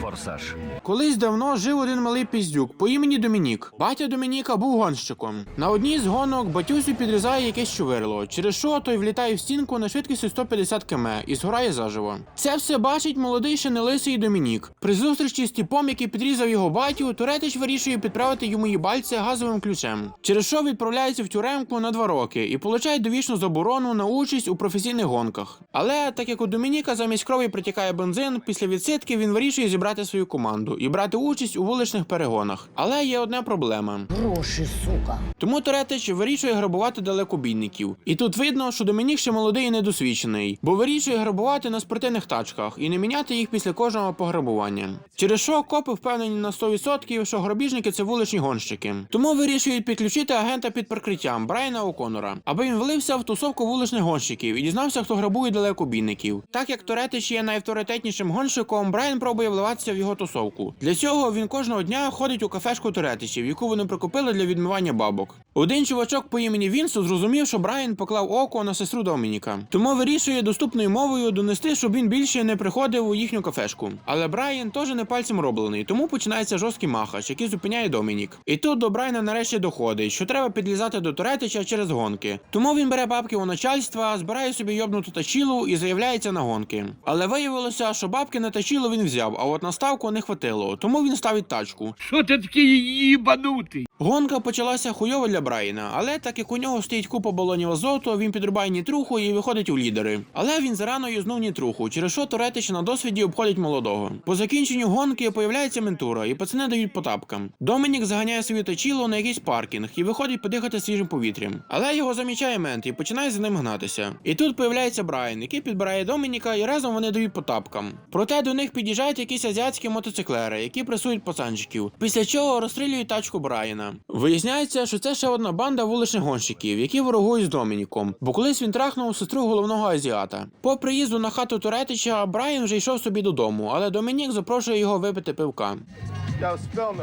Форсаж. Колись давно жив один малий піздюк по імені Домінік. Батя Домініка був гонщиком. На одній з гонок батюсю підрізає якесь чувирло, через що той влітає в стінку на швидкості 150 км і згорає заживо. Це все бачить молодий ще не лисий Домінік. При зустрічі з тіпом, який підрізав його батю, Туретич вирішує підправити йому їбальце газовим ключем. Через що відправляється в тюремку на два роки і получає довічну заборону на участь у професійних гонках. Але так як у Домініка замість крові притікає бензин, після відсидки він вирішує зібрати свою команду і брати участь у вуличних перегонах. Але є одна проблема. Гроші, сука. Тому Туретич вирішує грабувати далекобійників. І тут видно, що Домінік ще молодий і недосвідчений, бо вирішує грабувати на спортивних тачках і не міняти їх після кожного пограбування. Через що копи впевнені на 100%, що грабіжники це вуличні гонщики. Тому вирішують підключити агента під прикриттям Брайана О'Конора, аби він влився в тусовку вуличних гонщиків і дізнався, хто грабує далекобійників. Так як Туретич є найавторитетнішим гонщиком, Брайан пробує вливатися в його тусовку. Для цього він кожного дня ходить у кафешку Туретичів, яку вони прикупили для відмивання бабок. Один чувачок по імені Вінсу зрозумів, що Брайан поклав око на сестру Домініка, тому вирішує доступною мовою донести, щоб він більше не приходив у їхню кафешку. Але Брайан теж не пальцем роблений, тому починається жорсткий махач, який зупиняє Домінік. І тут до Брайана нарешті доходить, що треба підлізати до Туретича через гонки. Тому він бере бабки у начальства, збирає собі йобнуту тачілу і заявляється на гонки. Але виявилося, що бабки на тачілу він взяв, а от на ставку не хватило, тому він ставить тачку. Що ти такий їбанутий? Гонка почалася хуйово для Брайана, але так як у нього стоїть купа балонів азоту, він підрубає нітруху і виходить у лідери. Але він зарано юзнув нітруху, через що Туретич на досвіді обходить молодого. По закінченню гонки появляється ментура, і пацани дають по тапкам. Домінік заганяє свою тачіло на якийсь паркінг і виходить подихати свіжим повітрям. Але його замічає мент і починає за ним гнатися. І тут появляється Брайан, який підбирає Домініка, і разом вони дають по тапкам. Проте до них під'їжджають якісь азіатські мотоциклери, які пресують пацанчиків. Після чого розстрілюють тачку Брайана. Виясняється, що це ще одна банда вуличних гонщиків, які ворогують з Домініком, бо колись він трахнув сестру головного азіата. По приїзду на хату Туретича Брайан вже йшов собі додому, але Домінік запрошує його випити пивка.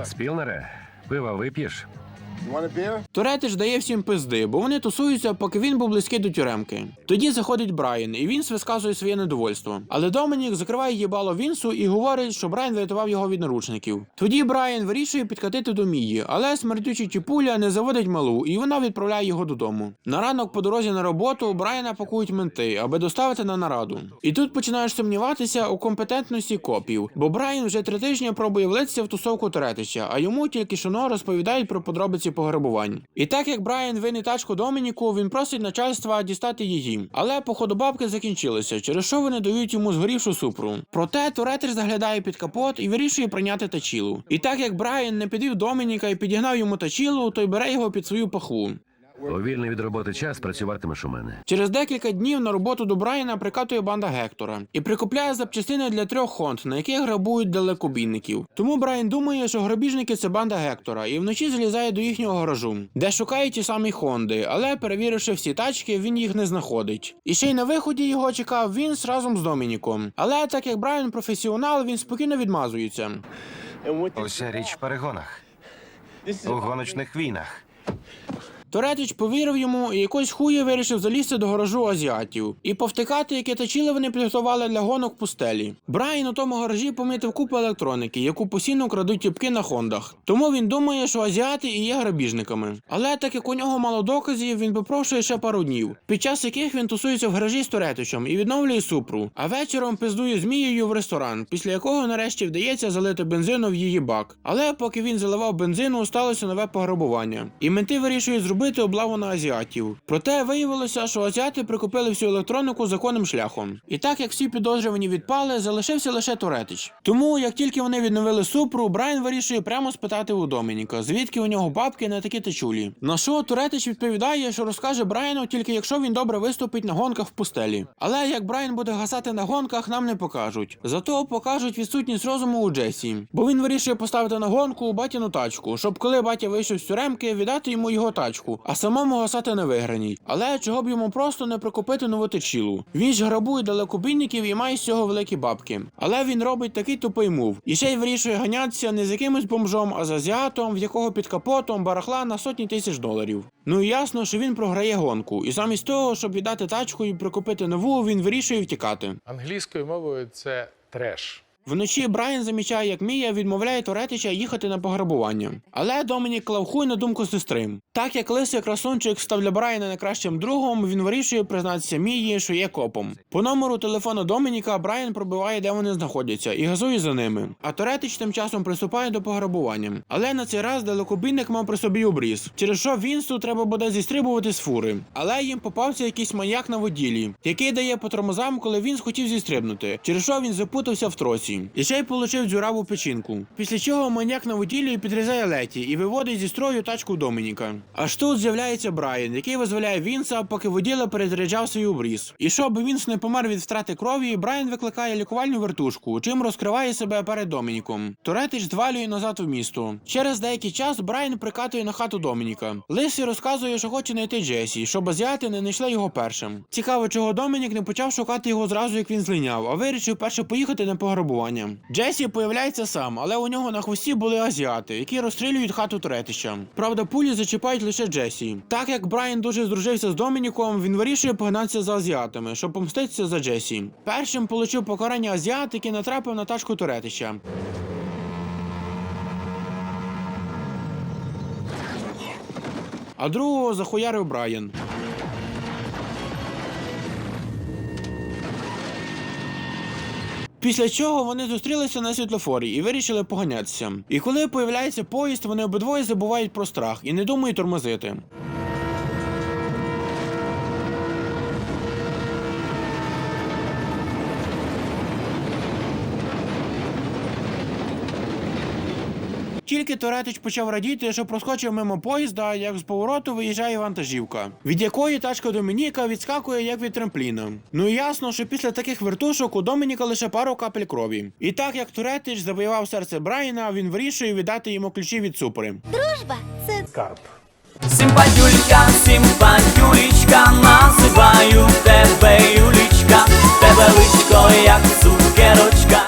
Спілнере, пива вип'єш? Туретич дає всім пизди, бо вони тусуються, поки він був близький до тюремки. Тоді заходить Брайан, і Вінс висказує своє недовольство. Але Домінік закриває їбало Вінсу і говорить, що Брайан врятував його від наручників. Тоді Брайан вирішує підкатити до Мії, але смердючий Чіпуля не заводить малу, і вона відправляє його додому. На ранок по дорозі на роботу Брайана пакують менти, аби доставити на нараду. І тут починаєш сумніватися у компетентності копів, бо Брайан вже три тижні пробує влитися в тусовку Туретича, а йому тільки шоно розповідають про подробиці пограбувань. І так як Брайан вине тачку Домініку, він просить начальства дістати її. Але походу бабки закінчилися, через що вони дають йому згорівшу супру. Проте Туретер заглядає під капот і вирішує прийняти тачілу. І так як Брайан не підвів Домініка і підігнав йому тачілу, той бере його під свою пахву. У вільний від роботи час працюватимеш у мене. Через декілька днів на роботу до Брайана прикатує банда Гектора і прикупляє запчастини для трьох хонд, на яких грабують далекобійників. Тому Брайан думає, що грабіжники це банда Гектора, і вночі залізає до їхнього гаражу, де шукає ті самі Хонди, але перевіривши всі тачки, він їх не знаходить. І ще й на виході його чекав Вінс разом з Домініком. Але так як Брайан професіонал, він спокійно відмазується. Уся річ в перегонах, у гоночних війнах. Торетич повірив йому і якось хує вирішив залізти до гаражу азіатів і повтикати, яке тачіли вони підготували для гонок пустелі. Брайан у тому гаражі помітив купу електроніки, яку постійно крадуть тіпки на хондах. Тому він думає, що азіати і є грабіжниками. Але так як у нього мало доказів, він попрошує ще пару днів, під час яких він тусується в гаражі з Торетичем і відновлює супру. А вечором пиздує змією в ресторан, після якого нарешті вдається залити бензину в її бак. Але поки він заливав бензину, сталося нове пограбування. І менти вирішують зробити облаву на азіатів. Проте виявилося, що азіати прикупили всю електронику законним шляхом. І так як всі підозрювані відпали, залишився лише Торетич. Тому, як тільки вони відновили супру, Брайан вирішує прямо спитати у Домініка, звідки у нього бабки на такі течулі. На що Туретич відповідає, що розкаже Брайану тільки якщо він добре виступить на гонках в пустелі. Але як Брайан буде гасати на гонках, нам не покажуть. Зато покажуть відсутність розуму у Джесі, бо він вирішує поставити на гонку батіну тачку, щоб коли батя вийшов з тюремки, віддати йому його тачку, а самому гасати на виграній. Але чого б йому просто не прикупити нову течілу? Він ж грабує далекобійників і має з цього великі бабки. Але він робить такий тупий мув. І ще й вирішує ганятися не з якимось бомжом, а з азіатом, в якого під капотом барахла на сотні тисяч доларів. Ну і ясно, що він програє гонку. І замість того, щоб віддати тачку і прикупити нову, він вирішує втікати. Англійською мовою це треш. Вночі Брайан замічає, як Мія відмовляє Торетича їхати на пограбування. Але Домінік клавхує на думку сестри. Так як лисий красунчик став для Брайана найкращим другом, він вирішує признатися Мії, що є копом. По номеру телефону Домініка Брайан пробиває, де вони знаходяться, і газує за ними. А Торетич тим часом приступає до пограбування. Але на цей раз далекобійник мав при собі обріз, через що Вінсу треба буде зістрибувати з фури. Але їм попався якийсь маньяк на воділі, який дає по тормозам, коли він хотів зістрибнути, через що він запутався в тросі. І ще й получив дзюраву печінку. Після чого маньяк на воділі підрізає Леті і виводить зі строю тачку Домініка. Аж тут з'являється Брайан, який визволяє Вінса, поки воділа перезаряджав свій обріз. І щоб Вінс не помер від втрати крові, Брайан викликає лікувальну вертушку, чим розкриває себе перед Домініком. Туретич звалює назад у місто. Через деякий час Брайан прикатує на хату Домініка. Лисий розказує, що хоче знайти Джесі, щоб азіати не знайшли його першим. Цікаво, чого Домінік не почав шукати його зразу, як він злиняв, а вирішив перше поїхати на пограбування. Джесі появляється сам, але у нього на хвості були азіати, які розстрілюють хату Туретича. Правда, пулі зачіпають лише Джесі. Так як Брайан дуже здружився з Домініком, він вирішує погнатися за азіатами, щоб помститися за Джесі. Першим получив покарання азіат, який натрапив на тачку Туретича. А другого захуярив Брайан. Після чого вони зустрілися на світлофорі і вирішили поганятися. І коли появляється поїзд, вони обидвоє забувають про страх і не думають тормозити. Тільки Туретич почав радіти, що проскочив мимо поїзда, як з повороту виїжджає вантажівка, від якої тачка Домініка відскакує як від трампліна. Ну і ясно, що після таких вертушок у Домініка лише пару капель крові. І так як Туретич завоював серце Брайана, він вирішує віддати йому ключі від супери. Дружба це скарб. Симпатюлька, симпатюлічка, називаю тебе, Юлічка, тебе личко, як цукерочка.